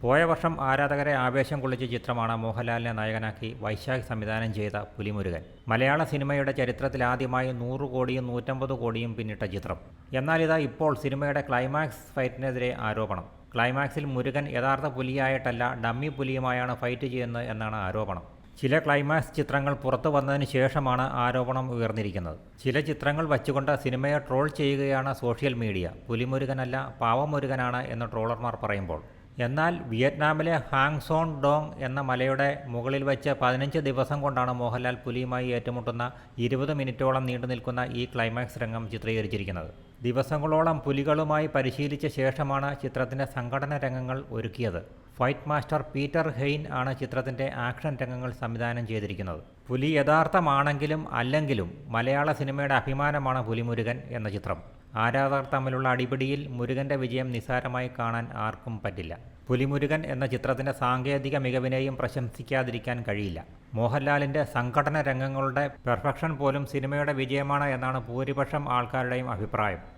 പോയ വർഷം ആരാധകരെ ആവേശം കൊള്ളിച്ച ചിത്രമാണ് മോഹൻലാലിനെ നായകനാക്കി വൈശാഖ് സംവിധാനം ചെയ്ത പുലിമുരുകൻ. മലയാള സിനിമയുടെ ചരിത്രത്തിൽ ആദ്യമായി നൂറ് കോടിയും നൂറ്റമ്പത് കോടിയും പിന്നിട്ട ചിത്രം. എന്നാൽ ഇതാ ഇപ്പോൾ സിനിമയുടെ ക്ലൈമാക്സ് ഫൈറ്റിനെതിരെ ആരോപണം. ക്ലൈമാക്സിൽ മുരുകൻ യഥാർത്ഥ പുലിയായിട്ടല്ല ഡമ്മി പുലിയുമായാണ് ഫൈറ്റ് ചെയ്യുന്നത് എന്നാണ് ആരോപണം. ചില ക്ലൈമാക്സ് ചിത്രങ്ങൾ പുറത്തു വന്നതിന് ശേഷമാണ് ആരോപണം ഉയർന്നിരിക്കുന്നത്. ചില ചിത്രങ്ങൾ വച്ചുകൊണ്ട് സിനിമയെ ട്രോൾ ചെയ്യുകയാണ് സോഷ്യൽ മീഡിയ. പുലിമുരുകനല്ല പാവമുരുകനാണ് എന്ന് ട്രോളർമാർ പറയുമ്പോൾ. എന്നാൽ വിയറ്റ്നാമിലെ ഹാങ് സോൺ ഡോങ് എന്ന മലയുടെ മുകളിൽ വെച്ച് പതിനഞ്ച് ദിവസം കൊണ്ടാണ് മോഹൻലാൽ പുലിയുമായി ഏറ്റുമുട്ടുന്ന ഇരുപത് മിനിറ്റോളം നീണ്ടു നിൽക്കുന്ന ഈ ക്ലൈമാക്സ് രംഗം ചിത്രീകരിച്ചിരിക്കുന്നത്. ദിവസങ്ങളോളം പുലികളുമായി പരിശീലിച്ച ശേഷമാണ് ചിത്രത്തിന്റെ സംഘടന രംഗങ്ങൾ ഒരുക്കിയത്. ഫൈറ്റ് മാസ്റ്റർ പീറ്റർ ഹെയ്ൻ ആണ് ചിത്രത്തിന്റെ ആക്ഷൻ രംഗങ്ങൾ സംവിധാനം ചെയ്തിരിക്കുന്നത്. പുലി യഥാർത്ഥമാണെങ്കിലും അല്ലെങ്കിലും മലയാള സിനിമയുടെ അഭിമാനമാണ് പുലിമുരുകൻ എന്ന ചിത്രം. ആരാധകർ തമ്മിലുള്ള അടിപിടിയിൽ മുരുകന്റെ വിജയം നിസ്സാരമായി കാണാൻ ആർക്കും പറ്റില്ല. പുലിമുരുകൻ എന്ന ചിത്രത്തിന്റെ സാങ്കേതിക മികവിനെയും പ്രശംസിക്കാതിരിക്കാൻ കഴിയില്ല. മോഹൻലാലിന്റെ സംഘടന രംഗങ്ങളുടെ പെർഫെക്ഷൻ പോലും സിനിമയുടെ വിജയമാണ് എന്നാണ് ഭൂരിപക്ഷം ആൾക്കാരുടെയും അഭിപ്രായം.